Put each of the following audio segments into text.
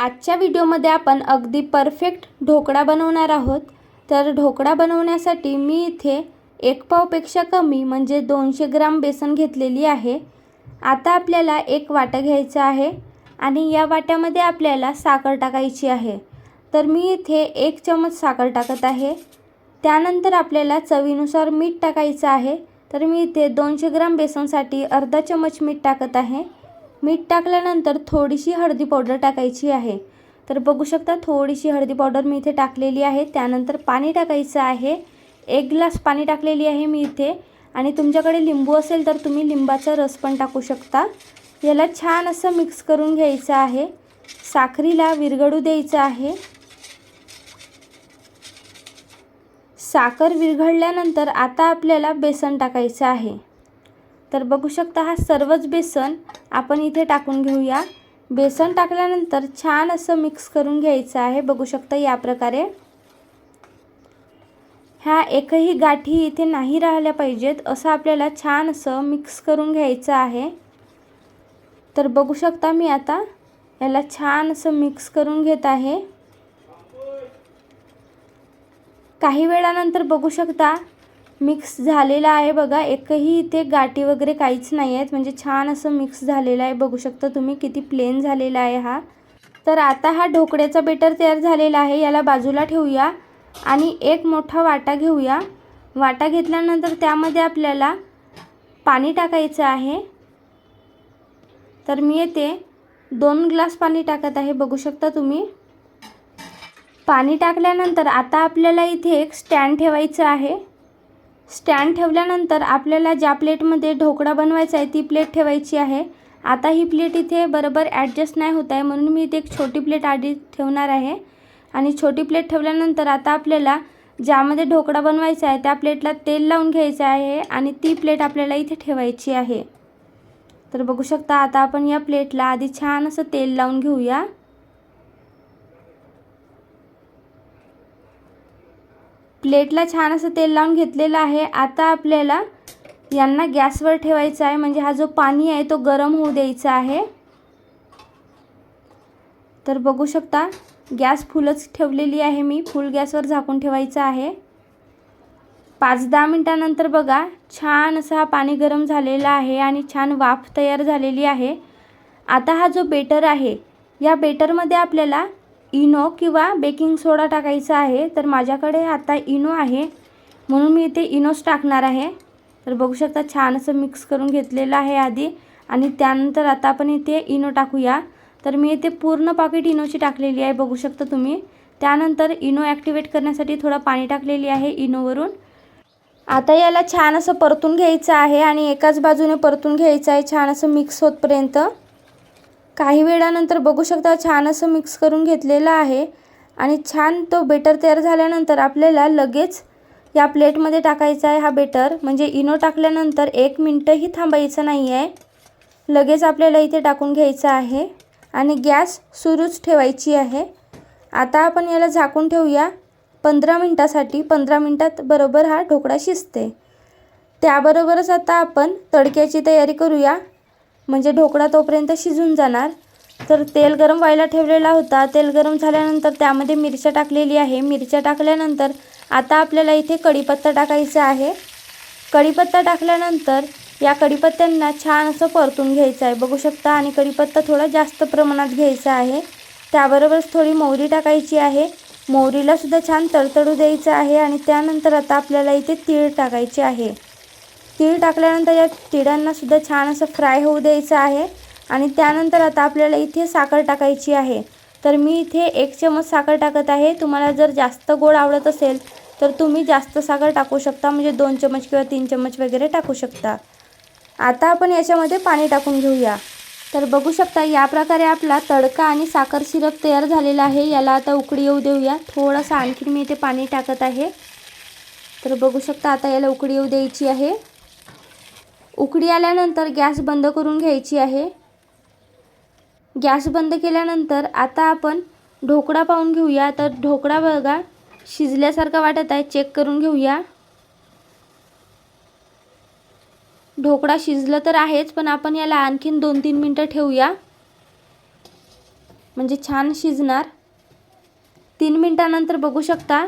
आजच्या व्हिडिओमध्ये आपण अगदी परफेक्ट ढोकळा बनवणार आहोत. तर ढोकळा बनवण्यासाठी मी इथे एक पावपेक्षा कमी म्हणजे दोनशे ग्राम बेसन घेतलेली आहे. आता आपल्याला एक वाटा घ्यायचा आहे आणि या वाट्यामध्ये आपल्याला साखर टाकायची आहे. तर मी इथे एक चमच साखर टाकत आहे. त्यानंतर आपल्याला चवीनुसार मीठ टाकायचं आहे. तर मी इथे दोनशे ग्राम बेसनसाठी अर्धा चमच मीठ टाकत आहे. मीठ टाकल्यानंतर थोडीशी हळदी पावडर टाकायची आहे. तर बघू शकता थोडीशी हळदी पावडर मी इथे टाकलेली आहे. त्यानंतर पाणी टाकायचं आहे. एक ग्लास पाणी टाकलेली आहे मी इथे. आणि तुमच्याकडे लिंबू असेल तर तुम्ही लिंबाचा रस पण टाकू शकता. याला छान असं मिक्स करून घ्यायचं आहे. साखरीला विरघळू द्यायचं आहे. साखर विरघळल्यानंतर आता आपल्याला बेसन टाकायचं आहे. तर बघू शकता हा सर्वच बेसन आपण इथे टाकून घेऊया. बेसन टाकल्यानंतर छान असं मिक्स करून घ्यायचं आहे. बघू शकता या प्रकारे. ह्या एकही गाठी इथे नाही राहिल्या पाहिजेत. असं आपल्याला छान असं मिक्स करून घ्यायचं आहे. तर बघू शकता मी आता याला छान असं मिक्स करून घेत आहे. काही वेळानंतर बघू शकता मिक्स झालेला आहे बघा. एकही इथे गाठी वगैरे काहीच नाही आहेत. म्हणजे छान असं मिक्स झालेलं आहे. बघू शकता तुम्ही किती प्लेन झालेला आहे हा. तर आता हा ढोकळ्याचा बेटर तयार झालेला आहे. याला बाजूला ठेवूया आणि एक मोठा वाटा घेऊया. वाटा घेतल्यानंतर त्यामध्ये आपल्याला पाणी टाकायचं आहे. तर मी येते. दोन ग्लास पाणी टाकत आहे. बघू शकता तुम्ही. पाणी टाकल्यानंतर आता आपल्याला इथे एक स्टँड ठेवायचं आहे. स्टँड ठेवल्यानंतर आपल्याला ज्या प्लेटमध्ये ढोकळा बनवायचा आहे ती प्लेट ठेवायची आहे. आता ही प्लेट इथे बरोबर ॲडजस्ट नाही होत आहे म्हणून मी इथे एक छोटी प्लेट आधी ठेवणार आहे. आणि छोटी प्लेट ठेवल्यानंतर आता आपल्याला ज्यामध्ये ढोकळा बनवायचा आहे त्या प्लेटला तेल लावून घ्यायचं आहे आणि ती प्लेट आपल्याला इथे ठेवायची आहे. तर बघू शकता आता आपण या प्लेटला आधी छान असं तेल लावून घेऊया. प्लेटला छान असं तेल लावून घेतलेलं आहे. आता आपल्याला यांना गॅसवर ठेवायचा आहे. म्हणजे हा जो पाणी आहे तो गरम होऊ द्यायचा आहे. तर बघू शकता गॅस फुलच ठेवलेली आहे मी. फुल गॅसवर झाकून ठेवायचं आहे. पाच दहा मिनटानंतर बघा छान असं हा पाणी गरम झालेला आहे आणि छान वाफ तयार झालेली आहे. आता हा जो बेटर आहे या बेटरमध्ये आपल्याला इनो किंवा बेकिंग सोडा टाकायचा आहे तर माझ्याकडे आता इनो आहे. म्हणून मी इथे इनोच टाकणार आहे. तर बघू शकता छान असं मिक्स करून घेतलेलं आहे आधी. आणि त्यानंतर आता आपण इथे इनो टाकूया. तर मी इथे पूर्ण पाकिट इनोची टाकलेली आहे बघू शकता तुम्ही. त्यानंतर इनो ॲक्टिवेट करण्यासाठी थोडं पाणी टाकलेली आहे इनोवरून. आता याला छान असं परतून घ्यायचं आहे आणि एकाच बाजूने परतून घ्यायचं आहे छान असं मिक्स होतपर्यंत. काही वेळानंतर बघू शकता छान असं मिक्स करून घेतलेलं आहे. आणि छान तो बेटर तयार झाल्यानंतर आपल्याला लगेच या प्लेटमध्ये टाकायचा आहे हा बेटर म्हणजे इनो टाकल्यानंतर एक मिनटंही थांबायचं नाही आहे लगेच आपल्याला इथे टाकून घ्यायचं आहे. आणि गॅस सुरूच ठेवायची आहे. आता आपण याला झाकून ठेवूया. पंधरा मिनटासाठी पंधरा मिनटात बरोबर हा ढोकळा शिजते. त्याबरोबरच आता आपण तडक्याची तयारी करूया. म्हणजे ढोकळा तोपर्यंत शिजून जाणार. तर तेल गरम व्हायला ठेवलेला होता. तेल गरम झाल्यानंतर त्यामध्ये मिरच्या टाकलेली आहे. मिरच्या टाकल्यानंतर आता आपल्याला इथे कढीपत्ता टाकायचा आहे. कढीपत्ता टाकल्यानंतर या कढीपत्त्यांना छान असं परतून घ्यायचं आहे. बघू शकता आणि कढीपत्ता थोडा जास्त प्रमाणात घ्यायचा आहे. त्याबरोबरच थोडी मोहरी टाकायची आहे. मोहरीलासुद्धा छान तडतडू द्यायचं आहे. आणि त्यानंतर आता आपल्याला इथे तीळ टाकायचे आहे. तीळ टाकल्यानंतर या तिळांनासुद्धा छान असं फ्राय होऊ द्यायचं आहे. आणि त्यानंतर आता आपल्याला इथे साखर टाकायची आहे. तर मी इथे एक चमच साखर टाकत आहे. तुम्हाला जर जास्त गोड आवडत असेल तर तुम्ही जास्त साखर टाकू शकता. म्हणजे दोन चमच किंवा तीन चमच वगैरे टाकू शकता. आता आपण याच्यामध्ये पाणी टाकून घेऊया. तर बघू शकता या प्रकारे आपला तडका आणि साखर सिरप तयार झालेला आहे. याला आता उकडी येऊ देऊया. थोडंसं आणखीन मी इथे पाणी टाकत आहे. तर बघू शकता आता याला उकडी येऊ द्यायची आहे. उकडी आल्यानंतर गॅस बंद करून घ्यायची आहे. गॅस बंद केल्यानंतर आता आपण ढोकळा पाहून घेऊया. तर ढोकळा बघा शिजल्यासारखा वाटत आहे. चेक करून घेऊया. ढोकळा शिजलं तर आहेच पण आपण याला आणखीन दोन तीन मिनटं ठेवूया. म्हणजे छान शिजणार. तीन मिनटानंतर बघू शकता.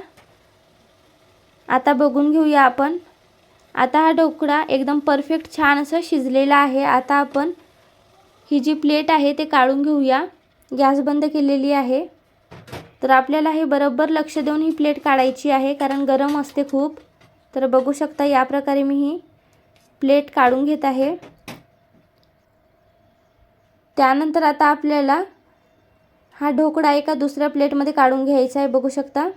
आता बघून घेऊया आपण. आता हा ढोकळा एकदम परफेक्ट छान असं शिजलेला आहे. आता आपण ही जी प्लेट आहे ते काढून घेऊया. गॅस बंद केलेली आहे. तर आपल्याला हे बरोबर लक्ष देऊन ही प्लेट काढायची आहे कारण गरम असते खूप. तर बघू शकता या प्रकारे मी ही प्लेट काढून घेत आहे. त्यानंतर आता आपल्याला हा ढोकळा एका दुसऱ्या प्लेटमध्ये काढून घ्यायचा आहे बघू शकता.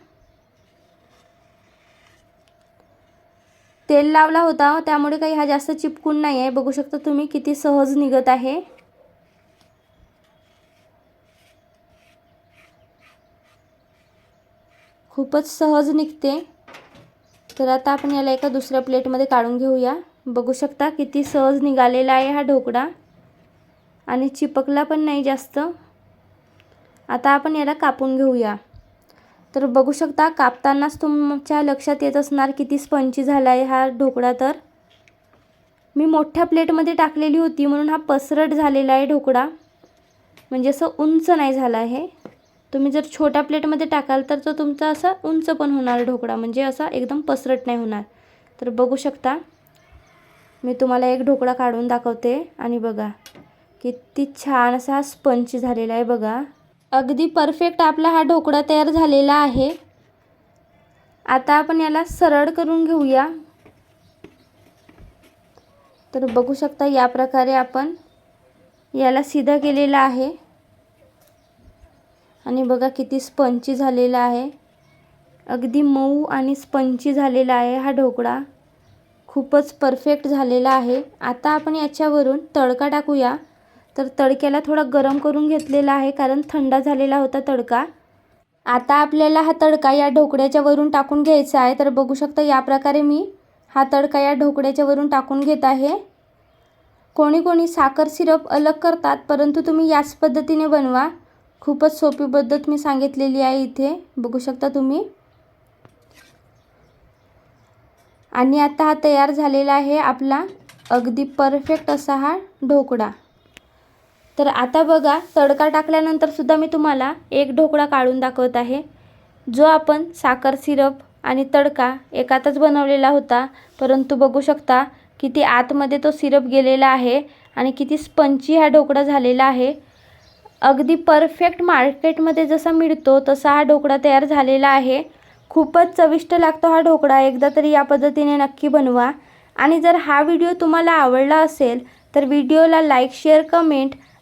तेल लावला होता त्यामुळे काही हा जास्त चिपकून नाही आहे. बघू शकता तुम्ही किती सहज निघत आहे. खूपच सहज निघते. तर आता आपण याला एका दुसऱ्या प्लेटमध्ये काढून घेऊया. बघू शकता किती सहज निघालेला आहे हा ढोकळा. आणि चिपकला पण नाही जास्त. आता आपण याला कापून घेऊया. तर बघू शकता कापतानाच तुमच्या लक्षात येत असणार किती स्पंची झाला आहे हा ढोकळा तर. मी मोठ्या प्लेटमध्ये टाकलेली होती म्हणून हा पसरट झालेला आहे ढोकळा. म्हणजे असं उंच नाही झाला आहे. तुम्ही जर छोट्या प्लेटमध्ये टाकाल तर तो तुमचा असा उंच पण होणार ढोकळा म्हणजे असा एकदम पसरट नाही होणार. तर बघू शकता मी तुम्हाला एक ढोकळा काढून दाखवते आणि बघा किती छान असा स्पंच झालेला आहे बघा. अगदी परफेक्ट आपला हा ढोकळा तयार झालेला आहे. आता आपण याला सरळ करून घेऊया. तर बघू शकता या प्रकारे आपण याला सिधा केलेला आहे. आणि बघा किती स्पंची झालेला आहे. अगदी मऊ आणि स्पंची झालेला आहे हा ढोकळा. खूपच परफेक्ट झालेला आहे. आता आपण याच्यावरून तडका टाकूया. तर तडक्याला थोडा गरम करून घेतलेला आहे कारण थंड झालेला होता तडका. आता आपल्याला हा तडका या ढोकळ्याच्या वरून टाकून घ्यायचा आहे. तर बघू शकता या प्रकारे मी हा तडका या ढोकळ्याच्या वरून टाकून घेत आहे. कोणी कोणी साखर सिरप अलग करतात परंतु तुम्ही याच पद्धतीने बनवा. खूपच सोपी पद्धत मी सांगितलेली आहे इथे. बघू शकता तुम्ही. आणि आता हा तयार झालेला आहे आपला अगदी परफेक्ट असा हा ढोकळा. तर आता बघा तडका टाकल्यानंतर सुद्धा मी तुम्हाला एक ढोकळा काढून दाखवत आहे. जो आपण साखर सिरप आणि तडका एकातच बनवलेला होता. परंतु बघू शकता किती आतमध्ये तो सिरप गेलेला आहे आणि किती स्पंची हा ढोकळा झालेला आहे. अगदी परफेक्ट मार्केटमध्ये जसा मिळतो तसा हा ढोकळा तयार झालेला आहे. खूपच चविष्ट लागतो हा ढोकळा. एकदा तरी या पद्धतीने नक्की बनवा. आणि जर हा व्हिडिओ तुम्हाला आवडला असेल तर व्हिडिओला लाईक शेअर कमेंट